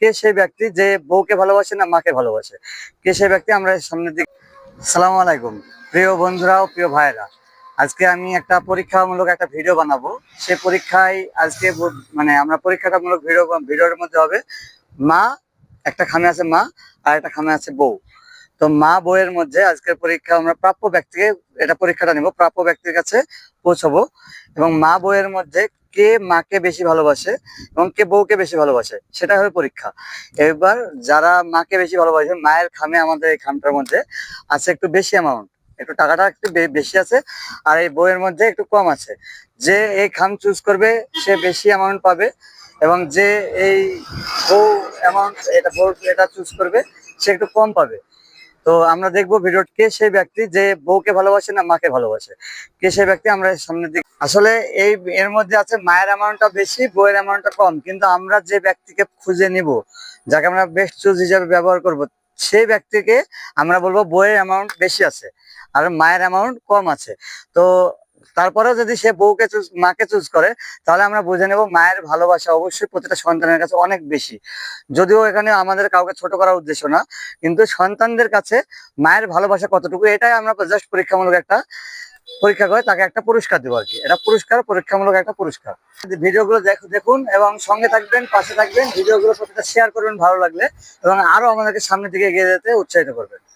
কে সেই ব্যক্তি যে বউকে ভালোবাসে না মাকে ভালোবাসে? কে সেই ব্যক্তি? আমরা সামনের দিকে সালাম আলাইকুম, প্রিয় বন্ধুরা প্রিয় ভাইরা আজকে আমি একটা পরীক্ষামূলক একটা ভিডিও বানাবো। সে পরীক্ষায় আজকে মানে আমরা পরীক্ষাটামূলক ভিডিও ভিডিওর মধ্যে হবে মা, একটা খামে আছে মা আর একটা খামে আছে বউ। তো মা বউয়ের মধ্যে আজকের পরীক্ষা আমরা প্রাপ্য ব্যক্তিকে এটা পরীক্ষাটা নিব, প্রাপ্য ব্যক্তির কাছে পৌঁছবো। এবং মা বউয়ের মধ্যে কে মাকে বেশি ভালোবাসে এবং কে বউকে বেশি ভালোবাসে, সেটা হবে পরীক্ষা। এবার যারা মাকে বেশি ভালোবাসে, মায়ের খামে আমাদের এই খামটার মধ্যে আছে একটু বেশি অ্যামাউন্ট একটু টাকাটা একটু বেশি আছে আর এই বইয়ের মধ্যে একটু কম আছে। যে এই খাম চুজ করবে, সে বেশি অ্যামাউন্ট পাবে এবং যে এই বউ অ্যামাউন্ট এটা বউ, এটা চুজ করবে, সে একটু কম পাবে। তো আমরা দেখব ভিডিও কে সেই ব্যক্তি যে বউকে ভালোবাসে না মাকে ভালোবাসে। কে সেই ব্যক্তি আমরা সামনের দিকে আসলে এই এর মধ্যে আছে মায়ের অ্যামাউন্টটা বেশি বইয়ের অ্যামাউন্টটা কম। কিন্তু আমরা যে ব্যক্তিকে খুঁজে নিব, যাকে আমরা বেস্ট চুজ হিসাবে ব্যবহার করব, সেই ব্যক্তিকে আমরা বলব বইয়ের অ্যামাউন্ট বেশি আছে, আর মায়ের অ্যামাউন্ট কম আছে। তো তারপরেও যদি সে বউকে চুজ মাকে চুজ করে, তাহলে আমরা বুঝে নেব মায়ের ভালোবাসা অবশ্যই প্রতিটা সন্তানের কাছে অনেক বেশি। যদিও এখানে আমাদের কাউকে ছোট করার উদ্দেশ্য না, কিন্তু সন্তানদের কাছে মায়ের ভালোবাসা কতটুকু, এটাই আমরা জাস্ট পরীক্ষামূলক একটা পরীক্ষা করে তাকে একটা পুরস্কার দেবো আর কি। এটা পুরস্কার, পরীক্ষামূলক একটা পুরস্কার। ভিডিওগুলো দেখ- দেখুন এবং সঙ্গে থাকবেন, পাশে থাকবেন, ভিডিওগুলো প্রতিটা শেয়ার করবেন ভালো লাগলে এবং আরও আমাদেরকে সামনের দিকে এগিয়ে যেতে উৎসাহিত করবেন।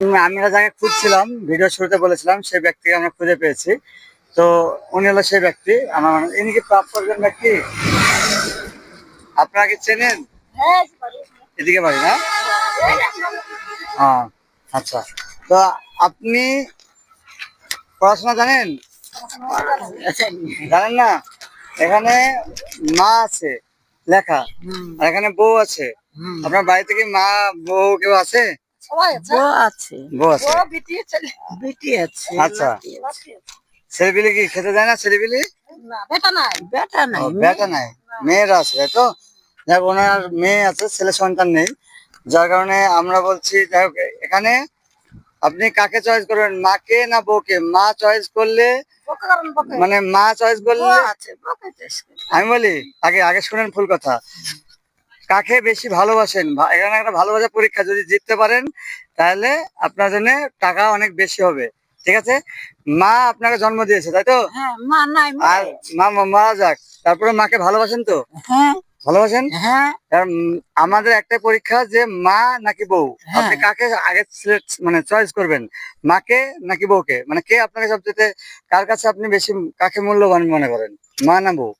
উম, আমি একটা খুঁজছিলাম ভিডিও শুরুতে বলেছিলাম সেই ব্যক্তিকে আমরা খুঁজে পেয়েছি। তো উনি হলো সেই ব্যক্তি আমার ইনি কি প্রাপ্ত একজন ব্যক্তি আপনারা কি চেনেন? এদিকে বাড়ি না? হ্যাঁ আচ্ছা। তো আপনি পড়াশোনা জানেন? জানেন না? এখানে মা আছে লেখা। আর এখানে বউ আছে। আপনার বাড়িতে কি মা বউ কেউ আছে? বউ আছে। বউ আছে। বেটি আছে। আচ্ছা। ছেলেপিলে কি খেতে যায় না ছেলেপিলি? বেটা নাই। ও, বেটা নাই। মেয়েরা আছে তাই তো? যাই ওনার মেয়ে আছে ছেলে সন্তান নেই। যার কারণে আমরা বলছি যাই হোক এখানে আপনি কাকে চয়েস করবেন মাকে না বউকে? মা চয়েস করলে মানে মা চয়েস করলে আমি বলি আগে আগে শুনেন ফুল কথা। কাকে বেশি ভালোবাসেন? এখানে একটা ভালোবাসা পরীক্ষা যদি জিততে পারেন তাহলে আপনার জন্য টাকা অনেক বেশি হবে। ঠিক আছে? মা আপনাকে জন্ম দিয়েছে তাই তো? হ্যাঁ মা আর মা মা- মারা যাক। তারপরে মাকে ভালোবাসেন তো? হ্যাঁ। ভালোবাসেন? হ্যাঁ। আমাদের একটা পরীক্ষা যে মা নাকি বউ। আপনি কাকে আগে মানে চয়েস করবেন? মাকে নাকি বউকে? মানে কে আপনাকে সবচেয়ে কার কাছে আপনি বেশি কাকে মূল্যবান মনে করেন? মা না বউ?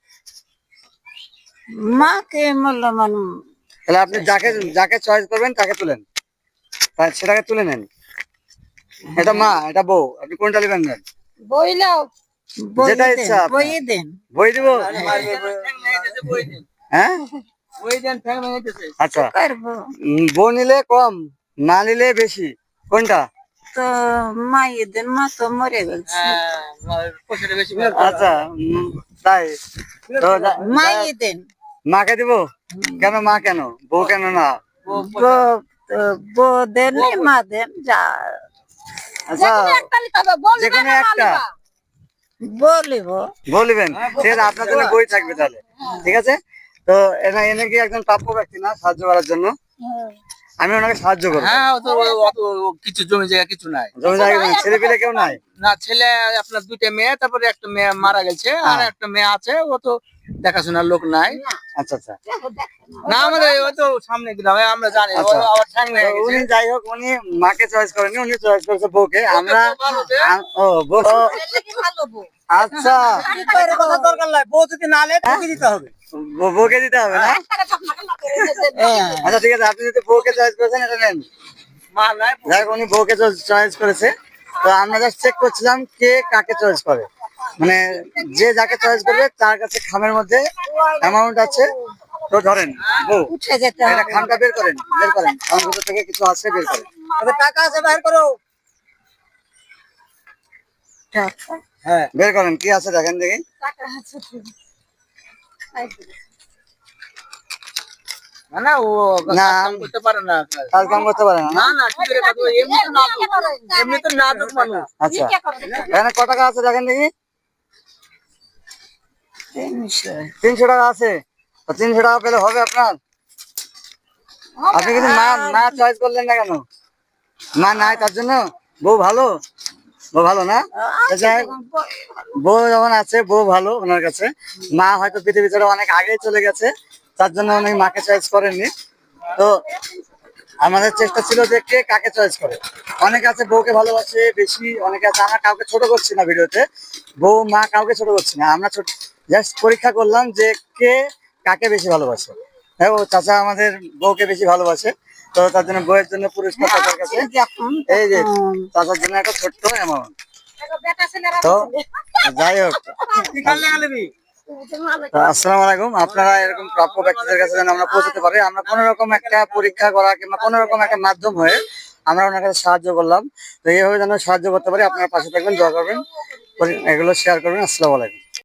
মাকে মূল্যবান তাহলে আপনি যাকে যাকে চয়েস করবেন তাকে তুলেন। সেটাকে তুলে নেন। এটা মা এটা বউ আপনি কোনটা নেবেন নেন বইলাও যেটা ইচ্ছা বই দেন। বই দিব? হ্যাঁ? আচ্ছা। বউ। নিলে কম না নিলে বেশি। কোনটা? তো মাই দেন মা তো মরে গেছে। আচ্ছা তাই। তো মাই দেন। মাকে দিব? কেন মা কেন? বউ কেন না? বউ দেন মা দেন যা। আচ্ছা। যে কোনো একটা। বলিব। বলবেন? ঠিক আছে আপনার জন্য বই থাকবে তাহলে। ঠিক আছে? তো এনা এনে কি একজন প্রাপ্য ব্যক্তি না সাহায্য করার জন্য? আমি ওনাকে সাহায্য করব। হ্যাঁ তো কিছু জমি জায়গা কিছু নাই। জমি জায়গা ছেলে পেলে কেউ নাই? না ছেলে আপনার দুইটা মেয়ে তারপরে একটা মেয়ে মারা গেছে আর হ্যাঁ। একটা মেয়ে আছে ও তো দেখাশোনার লোক নাই। আচ্ছা আচ্ছা। না। আমাদের ও তো সামনে গ্রামে আমরা জানি আচ্ছা। উনি যাই হোক উনি মাকে চয়েস করেনি উনি চয়েস করেছে বউকে। আমরা ও বউ আচ্ছা। দরকার নাই বউ যদি না দিতে হবে। বউকে দিতে হবে না? আচ্ছা ঠিক আছে আপনি যদি বউকে চয়েস করেছেন এটা নেন। মা নাই। যাই হোক উনি বউকে চয়েস করেছে। তো আমরা জাস্ট চেক করছিলাম কে কাকে চয়েস করে। মানে যে যাকে চয়েস করবে তার কাছে খামের মধ্যে অ্যামাউন্ট আছে। তো ধরেন উঠে যেতে হবে। খামটা বের করেন বের করেন। খামের ভিতর থেকে কিছু আছে বের করেন। তবে টাকা আছে বের করো। হ্যাঁ। বের করেন কি আছে দেখেন দেখি। না না ও কাজ কাম করতে পারে না। কাজ কাম করতে পারে না। না? না না কি করে কাজ করবে? এমনি তো নাটক এমনি তো নাটক মানুষ। আচ্ছা। এখানে ক টাকা আছে দেখেন দেখি। তিনশো টাকা আছে। তিনশো টাকা পেলে হবে আপনার? আপনি কিন্তু মা মা চয়েস করলেন না কেন? মা নাই তার জন্য বউ ভালো? বউ ভালো না? বউ যখন আছে বউ ভালো ওনার কাছে। মা হয়তো পৃথিবী ছেড়ে অনেক আগেই চলে গেছে তার জন্য উনি মাকে চয়েস করেননি। তো আমাদের চেষ্টা ছিল যে কে কাকে চয়েস করে। অনেকে আছে বউকে ভালোবাসে বেশি অনেকে আছে আমরা কাউকে ছোট করছি না ভিডিওতে। বউ মা কাউকে ছোট করছি না আমরা ছোট জাস্ট পরীক্ষা করলাম যে কে কাকে বেশি ভালোবাসে। হ্যাঁ ও চাচা আমাদের বউকে বেশি ভালোবাসে তো তার জন্য বউয়ের জন্য পুরস্কার চাচার কাছে। এই যে চাচার জন্য একটা ছোট্ট অ্যামাউন্ট তো যাই হোক। আসসালামু আলাইকুম। আপনারা এরকম প্রাপ্য ব্যক্তিদের কাছে যেন আমরা পৌঁছতে পারি, আমরা একটা পরীক্ষা করা কিংবা একটা মাধ্যম হয়ে আমরা সাহায্য করলাম। তো এইভাবে যেন সাহায্য করতে পারি, আপনারা পাশে থাকবেন, দোয়া করবেন। এগুলো শেয়ার করবেন। আসসালামু আলাইকুম।